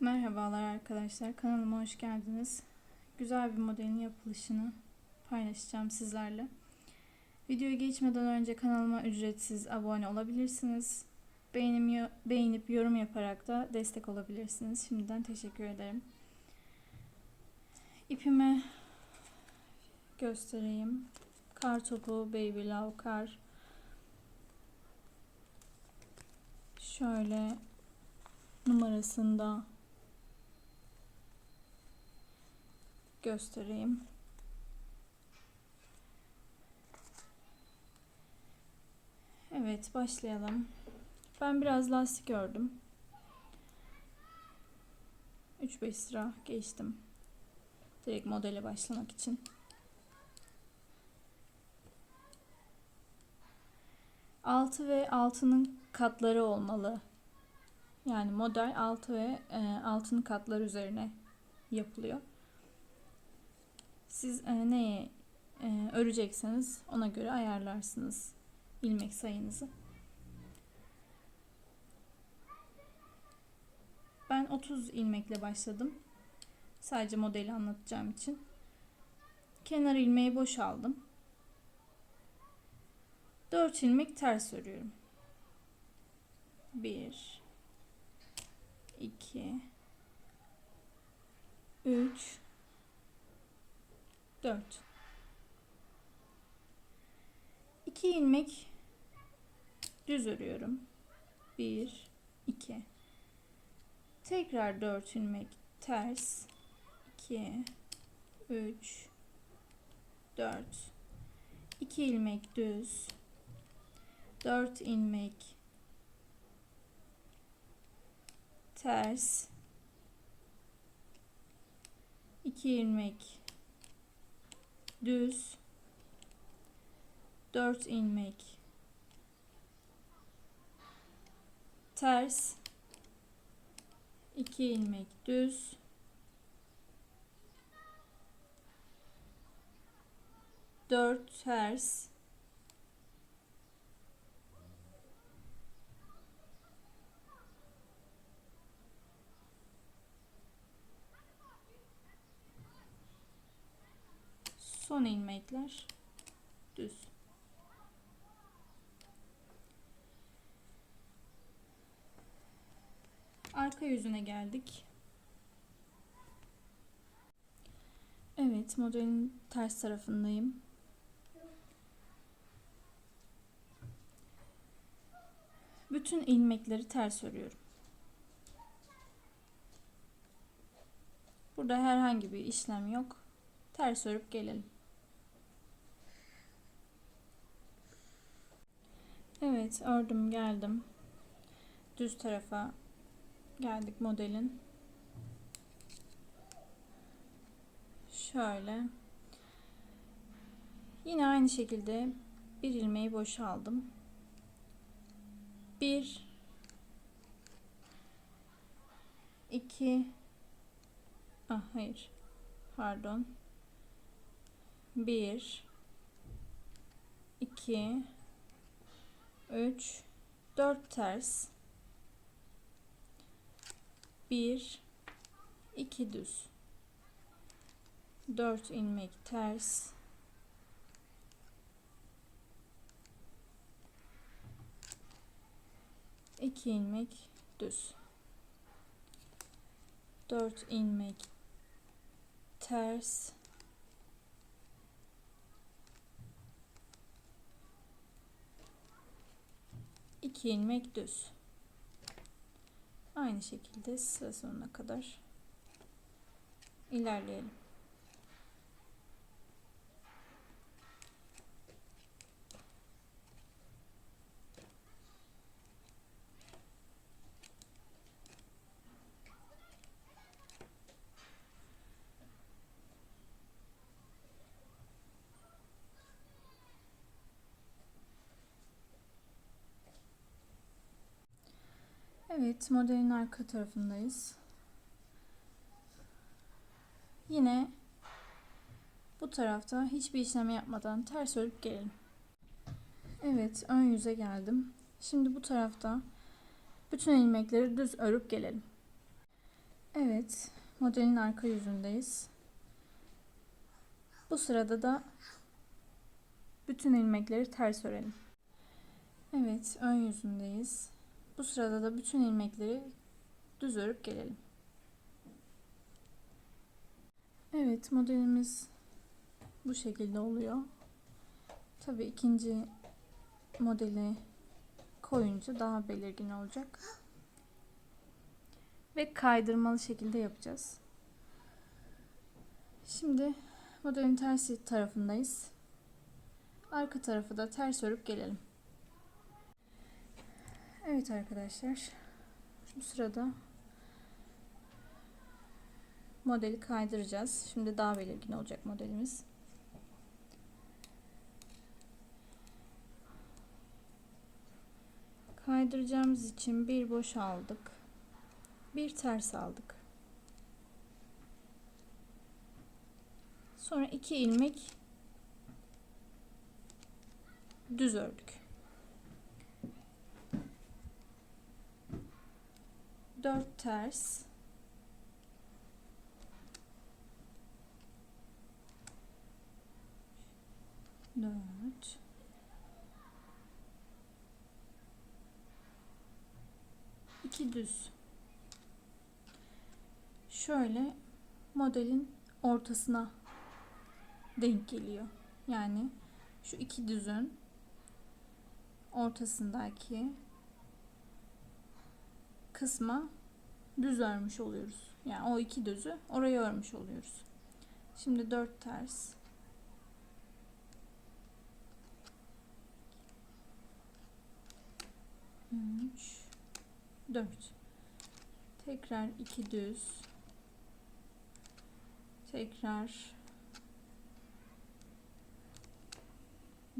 Merhabalar arkadaşlar. Kanalıma hoş geldiniz. Güzel bir modelin yapılışını paylaşacağım sizlerle. Videoya geçmeden önce kanalıma ücretsiz abone olabilirsiniz. Beğenim, beğenip yorum yaparak da destek olabilirsiniz. Şimdiden teşekkür ederim. İpimi göstereyim. Kar topu Baby Love Kar. Şöyle numarasında göstereyim. Evet başlayalım. Ben biraz lastik ördüm. 3-5 sıra geçtim. Direkt modele başlamak için. Altı ve altının katları olmalı. Yani model altı ve e, altının katları üzerine yapılıyor. Siz e, neye e, örecekseniz ona göre ayarlarsınız ilmek sayınızı. Ben 30 ilmekle başladım. Sadece modeli anlatacağım için. Kenar ilmeği boşaldım. 4 ilmek ters örüyorum. 1 2 3 4 2 ilmek düz örüyorum. 1 2 Tekrar 4 ilmek ters. 2 3 4 2 ilmek düz. 4 ilmek ters. 2 ilmek düz. 4 ilmek. Ters. 2 ilmek. Düz. 4 ters son ilmekler düz. Arka yüzüne geldik. Evet, modelin ters tarafındayım. Bütün ilmekleri ters örüyorum. Burada herhangi bir işlem yok. Ters örüp gelelim. Evet ördüm geldim. Düz tarafa geldik modelin. Şöyle. Yine aynı şekilde bir ilmeği boşaldım. Bir iki ah hayır pardon bir iki 3 4 ters. 1 2 düz. 4 ilmek ters. İki ilmek düz. 4 ilmek ters 2 ilmek düz. Aynı şekilde sıra sonuna kadar ilerleyelim. Evet, modelin arka tarafındayız. Yine bu tarafta hiçbir işlem yapmadan ters örüp gelelim. Evet, ön yüze geldim. Şimdi bu tarafta bütün ilmekleri düz örüp gelelim. Evet, modelin arka yüzündeyiz. Bu sırada da bütün ilmekleri ters örelim. Evet, ön yüzündeyiz. Bu sırada da bütün ilmekleri düz örüp gelelim. Evet, modelimiz bu şekilde oluyor. Tabii ikinci modeli koyunca daha belirgin olacak. Ve kaydırmalı şekilde yapacağız. Şimdi modelin ters tarafındayız. Arka tarafı da ters örüp gelelim. Evet arkadaşlar. Bu sırada modeli kaydıracağız. Şimdi daha belirgin olacak modelimiz. Kaydıracağımız için bir boş aldık. Bir ters aldık. Sonra iki ilmek düz ördük. Dört ters. Dört. iki düz. Şöyle modelin ortasına denk geliyor. Yani şu iki düzün ortasındaki kısma düz örmüş oluyoruz. Yani o iki düzü oraya örmüş oluyoruz. Şimdi dört ters. Üç. 4 tekrar 2 düz tekrar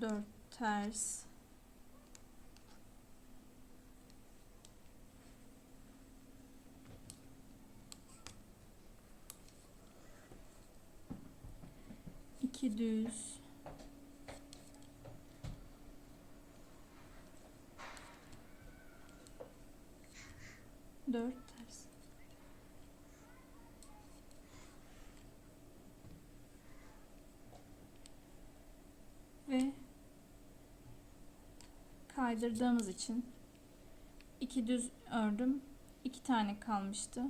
4 ters iki düz dört ters. Ve kaydırdığımız için iki düz ördüm. iki tane kalmıştı.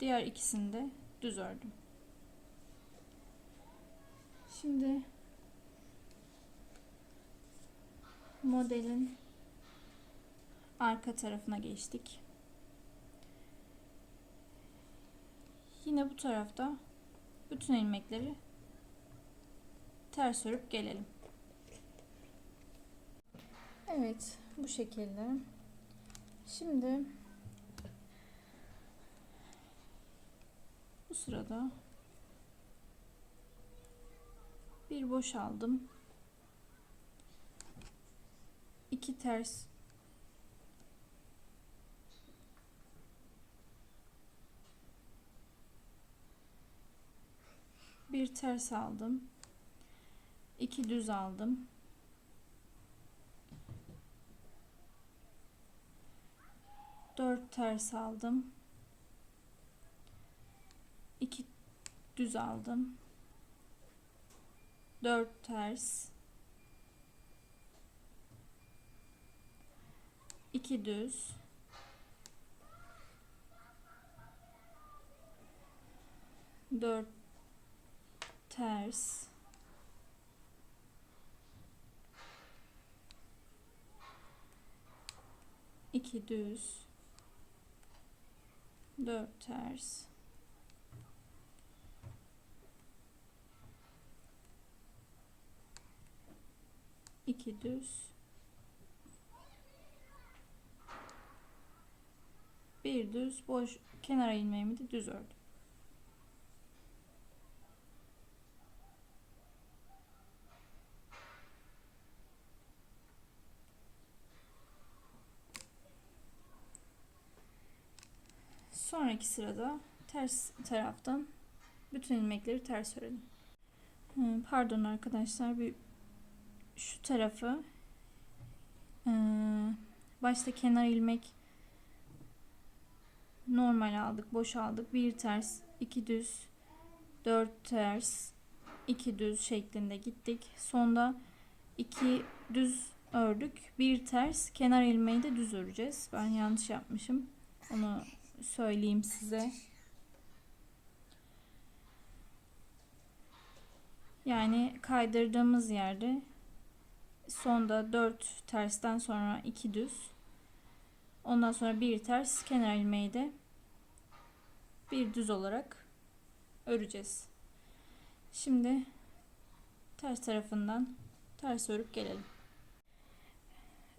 Diğer ikisini de düz ördüm. Şimdi modelin arka tarafına geçtik. Yine bu tarafta bütün ilmekleri ters örüp gelelim. Evet, bu şekilde. Şimdi bu sırada bir boş aldım. iki ters bir ters aldım. iki düz aldım. Dört ters aldım. iki düz aldım. Dört ters. iki düz. Dört ters iki düz dört ters iki düz. Bir düz. Boş. Kenara ilmeğimi de düz ördüm. Sonraki sırada ters taraftan bütün ilmekleri ters örelim. Pardon arkadaşlar bir şu tarafı başta kenar ilmek normal aldık, boş aldık. Bir ters, iki düz, dört ters, iki düz şeklinde gittik. Sonda iki düz ördük. Bir ters, kenar ilmeği de düz öreceğiz. Ben yanlış yapmışım. Onu söyleyeyim size. Yani kaydırdığımız yerde sonda 4 tersten sonra 2 düz. Ondan sonra bir ters kenar ilmeği de bir düz olarak öreceğiz. Şimdi ters tarafından ters örüp gelelim.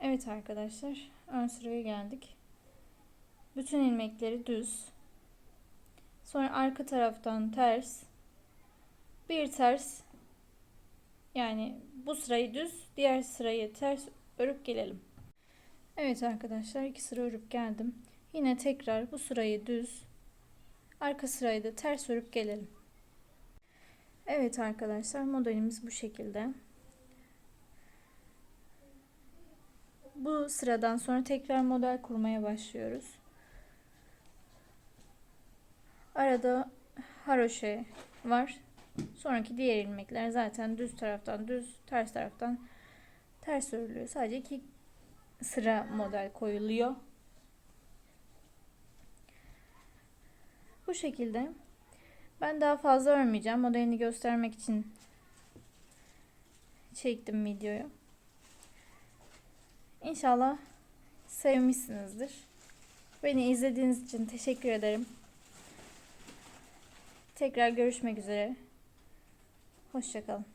Evet arkadaşlar ön sıraya geldik. Bütün ilmekleri düz. Sonra arka taraftan ters. Bir ters yani bu sırayı düz, diğer sırayı ters örüp gelelim. Evet arkadaşlar iki sıra örüp geldim. Yine tekrar bu sırayı düz, arka sırayı da ters örüp gelelim. Evet arkadaşlar modelimiz bu şekilde. Bu sıradan sonra tekrar model kurmaya başlıyoruz. Arada haroşe var. Sonraki diğer ilmekler zaten düz taraftan düz, ters taraftan ters örülüyor. Sadece iki sıra model koyuluyor. Bu şekilde. Ben daha fazla örmeyeceğim. Modelini göstermek için çektim videoyu. İnşallah sevmişsinizdir. Beni izlediğiniz için teşekkür ederim. Tekrar görüşmek üzere. Hoşçakalın.